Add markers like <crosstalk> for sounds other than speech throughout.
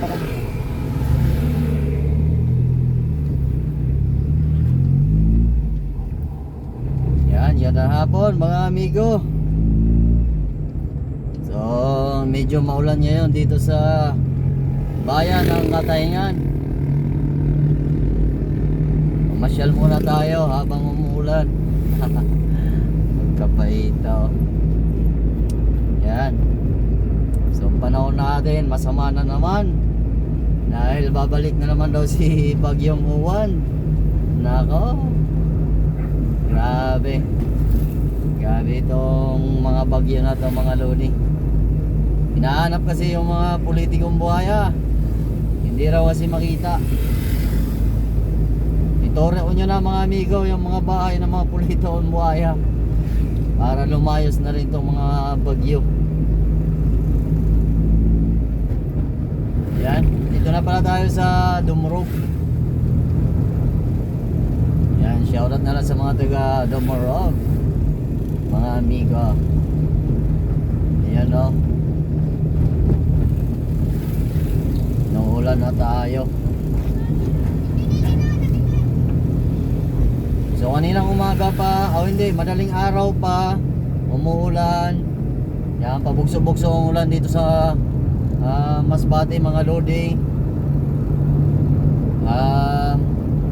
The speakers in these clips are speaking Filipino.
pala. Yan, yan na hapon mga amigo. So, medyo maulan ngayon dito sa bayan ng Katayngan. Masyal muna tayo habang umuulan. <laughs> Magkapaita. oh. Yan. So, ang panahon natin, masama na naman. Dahil babalik na naman daw si Bagyong Uwan. Nako. Grabe. Grabe itong mga bagyo na to mga lodi. Hinahanap kasi yung mga politikong buhaya. Hindi raw kasi makita. Itore nyo na mga amigo yung mga bahay ng mga politikong buhaya. Para lumayos na rin itong mga bagyo. Yan. Dito na pala tayo sa Dumrog. Yan, shoutout na lang sa mga taga Domorog. Mga amigo. Ayan no. Naulan na tayo. So kaninang umaga pa, oh hindi, madaling araw pa, umuulan. Yan, pabugso-bugso ang ulan dito sa ah, Masbate mga lodi. Um,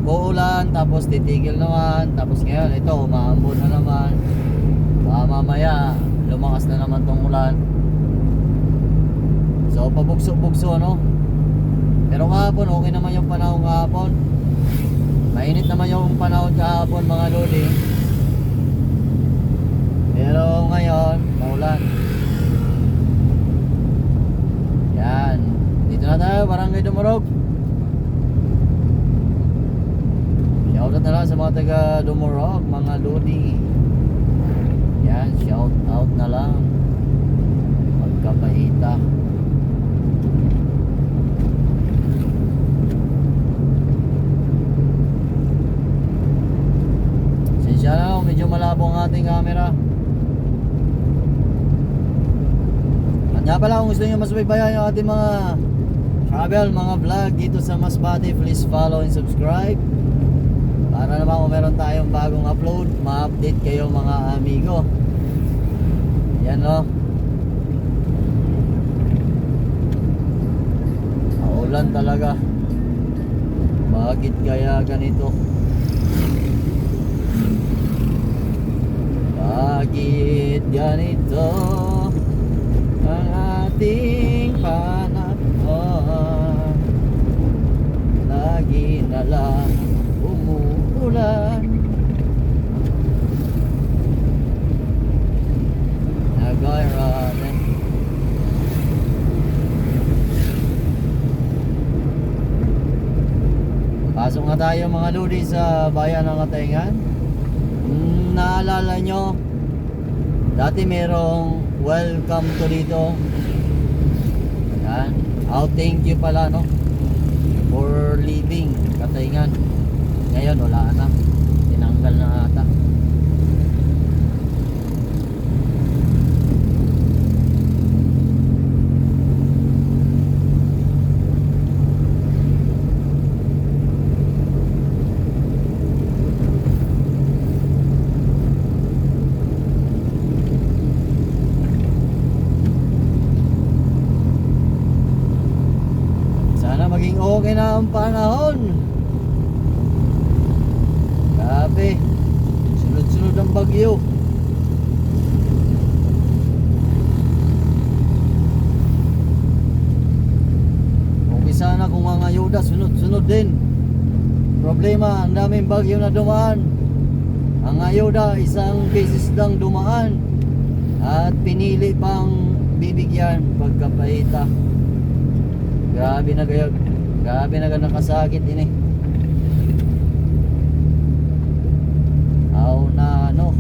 uulan tapos titigil naman tapos ngayon ito umaambon na naman. Baka mamaya lumakas na naman tong ulan. So pabugso-bugso no pero kahapon okay naman yung panahon kahapon. Mainit naman yung panahon kahapon mga lodi. Pero ngayon maulan. Yan. Dito na tayo barangay Dumurog Shoutout na lang sa mga taga Dumurog, mga Lodi. Yan, shout out na lang. Magkapaita. Sinsya na ako, medyo malabo ang ating camera. At nga pala kung gusto nyo masubaybayan yung ating mga travel, mga vlog dito sa Masbate, please follow and subscribe. Para naman kung meron tayong bagong upload, ma-update kayo mga amigo. Yan no. Maulan talaga. Bakit kaya ganito? Bakit ganito ang ating panahon? Lagi na lang umuulan Nagayranan Pasok nga tayo mga lodi sa bayan ng Katengan mm, Naalala nyo Dati merong welcome to dito. Yan Oh thank you pala no? For living Katengan Ngayon wala na. Tinanggal na ata Sana maging okay na ang panahon. Grabe. Sunod-sunod ang bagyo. Okay sana kung ang ayuda sunod-sunod din. Problema, ang daming bagyo na dumaan. Ang ayuda isang beses lang dumaan. At pinili pang bibigyan pagkapaita. Grabe na kayo. Grabe na ka nakasakit din eh. Aw na ano.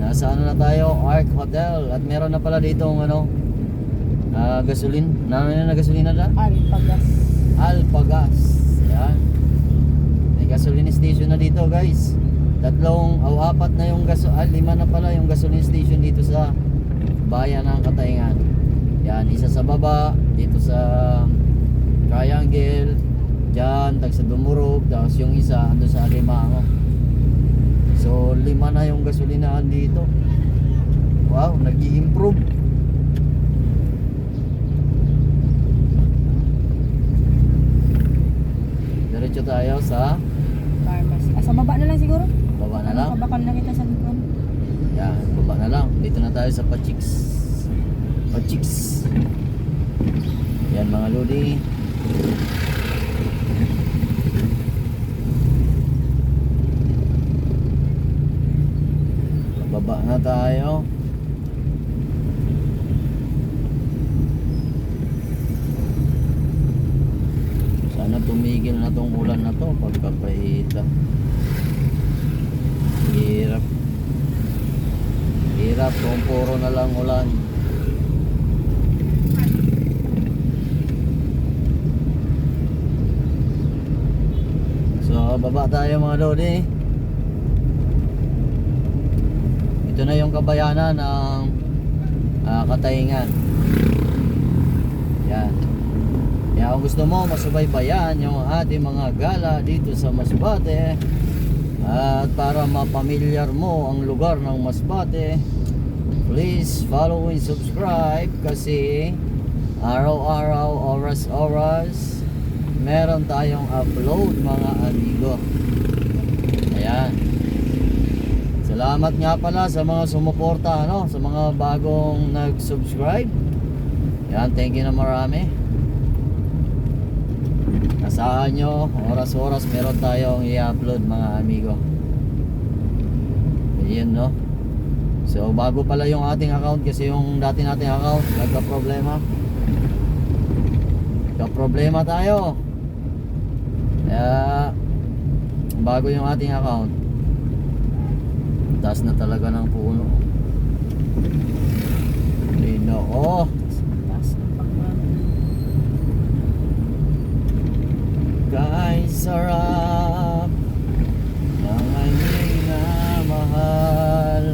Nasa ano na tayo, Ark Hotel at meron na pala dito ano ah gasolin. Ano na na gasolina na? Alpagas. Alpagas. Yan. Teka gasoline station na dito guys. Tatlong o apat na yung gaso ah, lima na pala yung gasoline station dito sa bayan ng Katayngan. Yan, isa sa baba, dito sa Triangle, dyan, tag sa Dumurog, tapos yung isa ando sa Alimango. So, lima na yung gasolinahan dito. Wow, nag improve Diretso tayo sa Pharmacy. Ah, sa baba na lang siguro? Baba na lang. Kabakal na kita sa likod. Yan, baba na lang. Dito na tayo sa Pachiks. Pachiks. Yan mga lodi. Baba na tayo. Sana tumigil na tong ulan na to pagkapahita. Hirap. Hirap kung puro na lang ulan. So, baba tayo mga lodi. Ito na yung kabayanan ng ah, Katayngan. Yan. Kaya kung gusto mo masubaybayan yung ating mga gala dito sa Masbate at para mapamilyar mo ang lugar ng Masbate, please follow and subscribe kasi araw-araw, oras-oras, meron tayong upload mga amigo. Ayan. Salamat nga pala sa mga sumuporta, ano, sa mga bagong nag-subscribe. Yan, thank you na marami. Asahan nyo, oras-oras meron tayong i-upload mga amigo. Ayan no. So bago pala yung ating account kasi yung dati nating account nagka-problema. Nagka-problema tayo. Kaya bago yung ating account. Taas na talaga ng puno. Lino, oh. Taas ng pagmamahal. Kay sarap ng anyay na mahal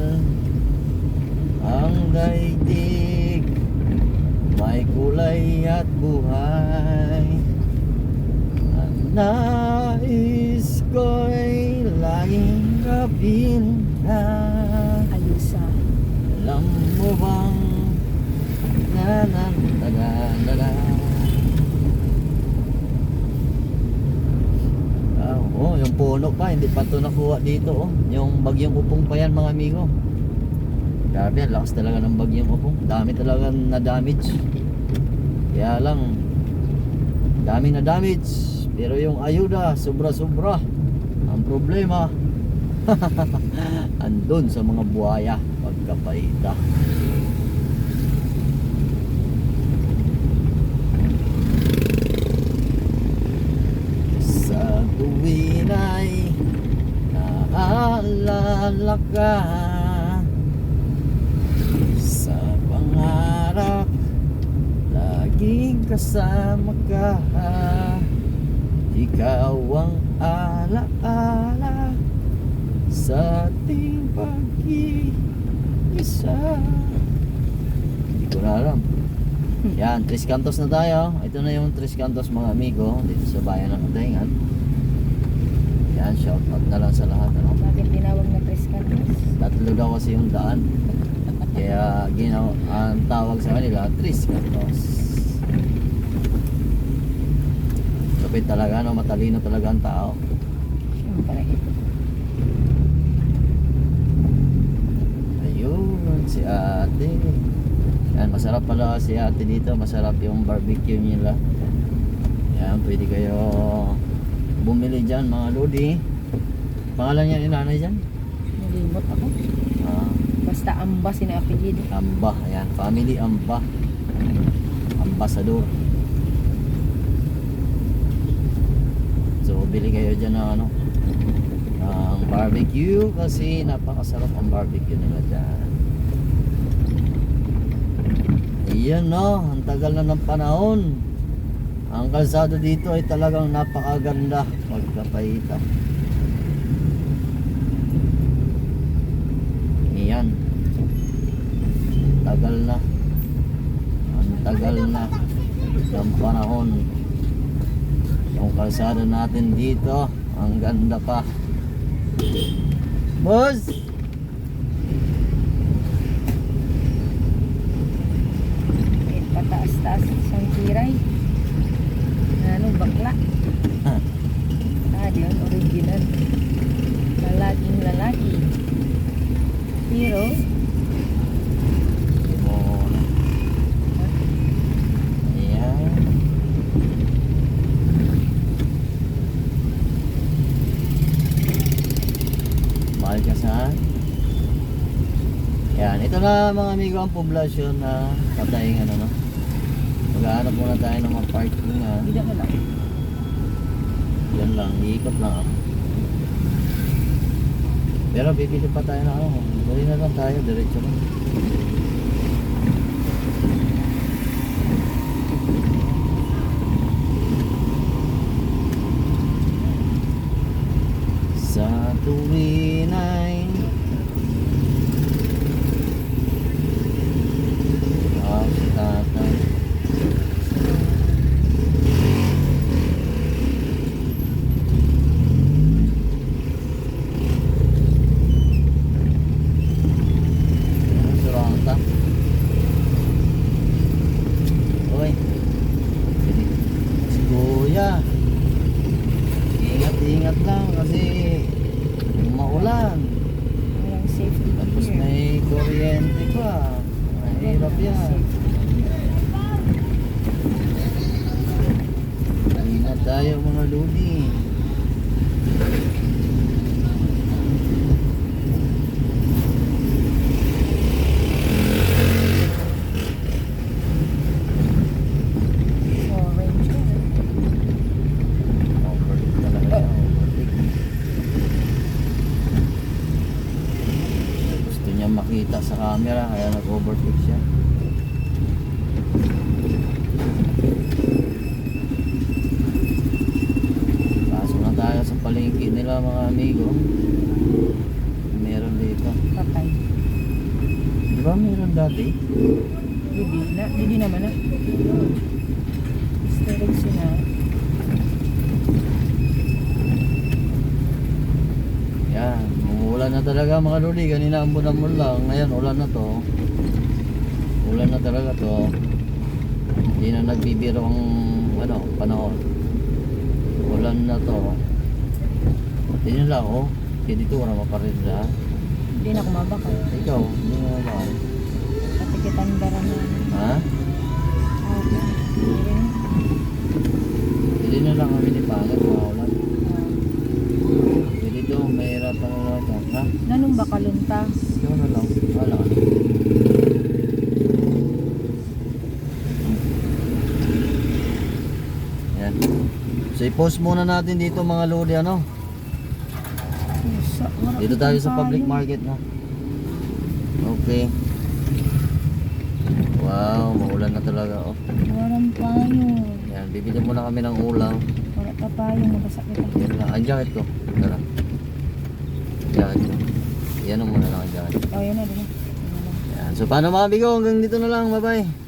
Ang daigdig may kulay at buhay Ang nais ko'y laging rapin ka Ayusa. Alam mo bang Ah, oh, yung puno pa, hindi pa ito nakuha dito, oh. Yung bagyong upong pa yan, mga amigo. Grabe, lakas talaga ng bagyong upong. Dami talaga na damage. Kaya lang, dami na damage. Pero yung ayuda, sobra-sobra. Ang problema, <laughs> andun sa mga buhaya pagkapaita. Naalala ka Sa pangarap laging kasama ka Ikaw ang alaala sa ating pag-iisa Hindi ko na alam yan, Tres Cantos na tayo. Ito na yung Tres Cantos mga amigo dito sa bayan ng Kadaingan. Yan, shout out na lang sa lahat. Ano? Bakit tinawag na Tres Cantos? Tatlo daw kasi yung daan. Kaya ginaw ang tawag sa kanila, Tres Cantos. Kapit talaga, no? matalino talaga ang tao. Siyempre. Ayun, si ate. Yan, masarap pala si ate dito. Masarap yung barbecue nila. Yan, pwede kayo bumili dyan mga lodi. Pangalan niya ni nanay dyan? Nalimot ako. Ah, Basta amba sinaapigid. Amba, ayan. Family Amba. Ambassador. So, bili kayo dyan ng ano, ng barbecue kasi napakasarap ang barbecue nila dyan. Ayan no, ang tagal na ng panahon. Ang kalsada dito ay talagang napakaganda yan tagal na. Ang tagal na. Ng panahon. Yung kalsada natin dito ang ganda pa. Boss! Pataas-taas isang tiray Na mga amigo ang poblasyon na pataying ano no. Maghahanap muna tayo ng mga parking ha. hindi mo lang. Yan lang, iikot lang ako. Pero bibili pa tayo na ano, bili na lang tayo, diretso lang. Sa tuwin ay Ingat-ingat lang kasi maulan. Walang safety Tapos gear. may kuryente pa. Mahirap yan. Ingat tayo mga ludi. Orange. Overtake talaga siya. Overtake. Gusto niya makita sa camera kaya nag-overtake siya. Pasok na tayo sa palengke nila mga amigo. Meron dito. Patay. Di ba meron dati? Hindi na. Hindi naman na. Storage na. Yan, umuulan na talaga mga luli. Kanina ambon-ambon lang. Ngayon, ulan na to. Ulan na talaga to. Hindi na nagbibiro ang ano, panahon. Ulan na to. Hindi nila ako. Kaya dito wala maparin na. Hindi na kumabaka. Ikaw, hindi mo naman. Patikitan bara na. Ha? Ah, hindi. Hindi na lang kami ni ulan. Ah. Kaya dito, mahirap pa na lang. Ha? Nanong bakalunta? Ikaw na lang. Wala ka. Yan. So i-post muna natin dito mga lodi ano. Dito tayo sa public market na. Okay. Wow, maulan na talaga oh. Walang payo. Yan, bibili muna kami ng ulam. Wala ka payo. Nabasa kita. Yan lang. Ang jacket ko. Tara. Jacket. Yan ang muna lang ang jacket. Oh, yan na. Din. Yan. So paano mga bigo, hanggang dito na lang. Bye-bye.